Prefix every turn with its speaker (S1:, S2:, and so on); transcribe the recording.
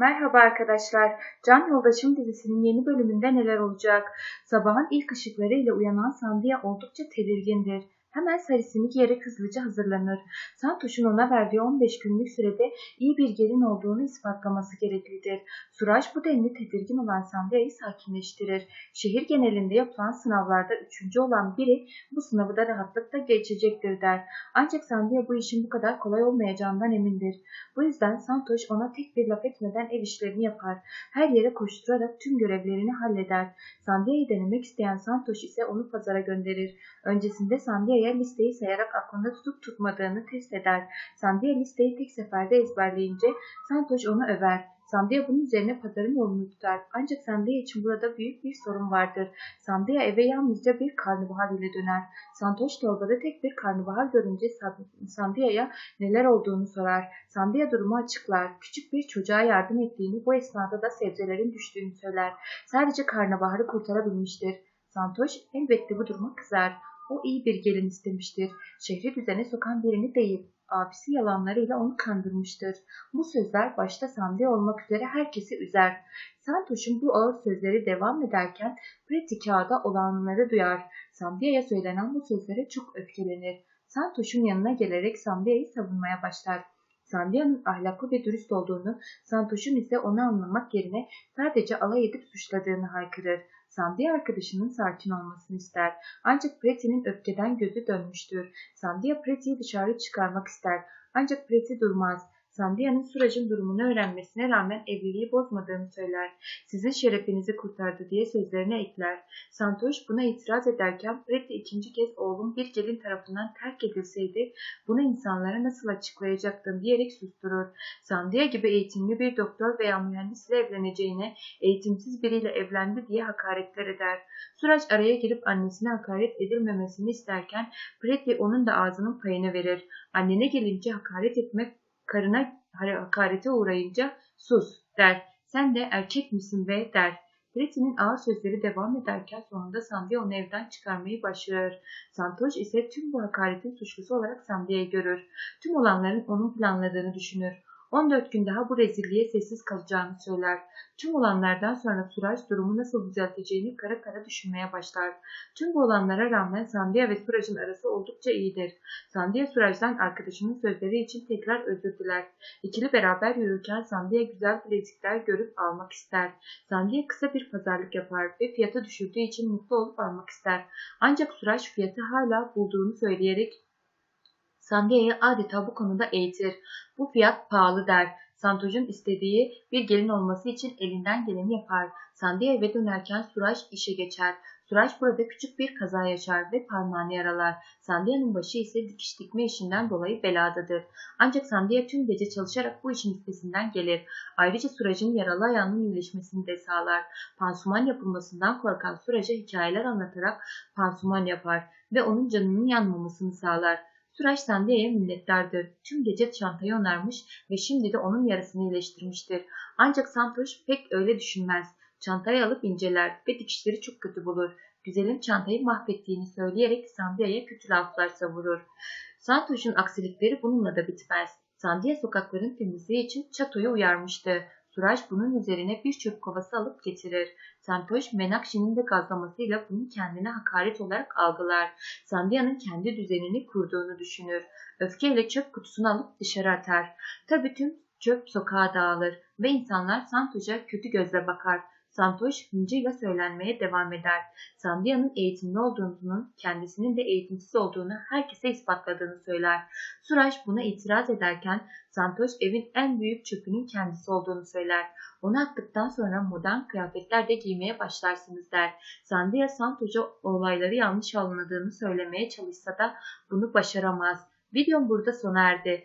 S1: Merhaba arkadaşlar. Can Yoldaşım dizisinin yeni bölümünde neler olacak? Sabahın ilk ışıklarıyla uyanan Sandia oldukça tedirgindir. Hemen sarisini giyerek hızlıca hazırlanır. Santoş'un ona verdiği 15 günlük sürede iyi bir gelin olduğunu ispatlaması gereklidir. Suraj bu denli tedirgin olan Sandia'yı sakinleştirir. Şehir genelinde yapılan sınavlarda üçüncü olan biri bu sınavı da rahatlıkla geçecektir der. Ancak Sandia bu işin bu kadar kolay olmayacağından emindir. Bu yüzden Santoş ona tek bir laf etmeden ev işlerini yapar. Her yere koşturarak tüm görevlerini halleder. Sandia'yı denemek isteyen Santoş ise onu pazara gönderir. Öncesinde Sandia'ya listeyi sayarak aklında tutup tutmadığını test eder. Sandia listeyi tek seferde ezberleyince Santoş onu över. Sandia bunun üzerine pazarın yolunu tutar. Ancak Sandia için burada büyük bir sorun vardır. Sandia eve yalnızca bir karnabahar ile döner. Santoş torbada tek bir karnabahar görünce Sandia'ya neler olduğunu sorar. Sandia durumu açıklar. Küçük bir çocuğa yardım ettiğini, bu esnada da sebzelerin düştüğünü söyler. Sadece karnabaharı kurtarabilmiştir. Santoş elbette bu duruma kızar. O iyi bir gelin istemiştir. Şehri düzene sokan birini değil, abisi yalanlarıyla onu kandırmıştır. Bu sözler başta Sandia olmak üzere herkesi üzer. Santoş'un bu ağır sözleri devam ederken Pretty kağıda olanları duyar. Sandia'ya söylenen bu sözlere çok öfkelenir. Santoş'un yanına gelerek Sandia'yı savunmaya başlar. Sandia'nın ahlaklı ve dürüst olduğunu, Santoş'un ise onu anlamak yerine sadece alay edip suçladığını haykırır. Sandia arkadaşının sakin olmasını ister. Ancak Pretty'nin öfkeden gözü dönmüştür. Sandia Pretty'yi dışarı çıkarmak ister. Ancak Pretty durmaz. Sandia'nın Suraj'ın durumunu öğrenmesine rağmen evliliği bozmadığını söyler. Sizin şerefinizi kurtardı diye sözlerine ekler. Santoş buna itiraz ederken Pretty ikinci kez oğlum bir gelin tarafından terk edilseydi bunu insanlara nasıl açıklayacaktın diyerek susturur. Sandia gibi eğitimli bir doktor veya mühendisle evleneceğine eğitimsiz biriyle evlendi diye hakaretler eder. Suraj araya girip annesine hakaret edilmemesini isterken Pretty onun da ağzının payını verir. Annene gelince hakaret etmek karına hakarete uğrayınca sus der. Sen de erkek misin ve der. Pretty'nin ağır sözleri devam ederken sonunda Sandia onu evden çıkarmayı başarır. Santoş ise tüm bu hakaretin suçlusu olarak Sandia'yı görür. Tüm olanların onun planladığını düşünür. 14 gün daha bu rezilliğe sessiz kalacağını söyler. Tüm olanlardan sonra Suraj durumu nasıl düzelteceğini kara kara düşünmeye başlar. Tüm bu olanlara rağmen Sandia ve Suraj'ın arası oldukça iyidir. Sandia Suraj'dan arkadaşının sözleri için tekrar özür diler. İkili beraber yürürken Sandia güzel bilezikler görüp almak ister. Sandia kısa bir pazarlık yapar ve fiyatı düşürdüğü için mutlu olup almak ister. Ancak Suraj fiyatı hala bulduğunu söyleyerek Sandia'yı adeta bu konuda eğitir. Bu fiyat pahalı der. Santoş'un istediği bir gelin olması için elinden geleni yapar. Sandia eve dönerken Suraj işe geçer. Suraj burada küçük bir kaza yaşar ve parmağını yaralar. Sandia'nın başı ise dikiş dikme işinden dolayı beladadır. Ancak Sandia tüm gece çalışarak bu işin üstesinden gelir. Ayrıca Suraj'ın yaralı ayağının iyileşmesini de sağlar. Pansuman yapılmasından korkan Suraj'a hikayeler anlatarak pansuman yapar ve onun canının yanmamasını sağlar. Suraj Sandia'ya minnettardır. Tüm gece çantayı onarmış ve şimdi de onun yarısını iyileştirmiştir. Ancak Santoş pek öyle düşünmez. Çantayı alıp inceler ve dikişleri çok kötü bulur. Güzelin çantayı mahvettiğini söyleyerek Sandia'ya kötü laflar savurur. Santoş'un aksilikleri bununla da bitmez. Sandia sokakların temizliği için Çato'yu uyarmıştı. Suraj bunun üzerine bir çöp kovası alıp getirir. Santoş Menakşi'nin de gazlamasıyla bunu kendine hakaret olarak algılar. Sandia'nın kendi düzenini kurduğunu düşünür. Öfkeyle çöp kutusunu alıp dışarı atar. Tabii tüm çöp sokağa dağılır ve insanlar Santoş'a kötü gözle bakar. Santoş hıncıyla söylenmeye devam eder. Sandia'nın eğitimli olduğunu, kendisinin de eğitimsiz olduğunu herkese ispatladığını söyler. Suraj buna itiraz ederken Santoş evin en büyük çöpünün kendisi olduğunu söyler. Onu attıktan sonra modern kıyafetler de giymeye başlarsınız der. Sandia Santoş'a olayları yanlış anladığını söylemeye çalışsa da bunu başaramaz. Videom burada sona erdi.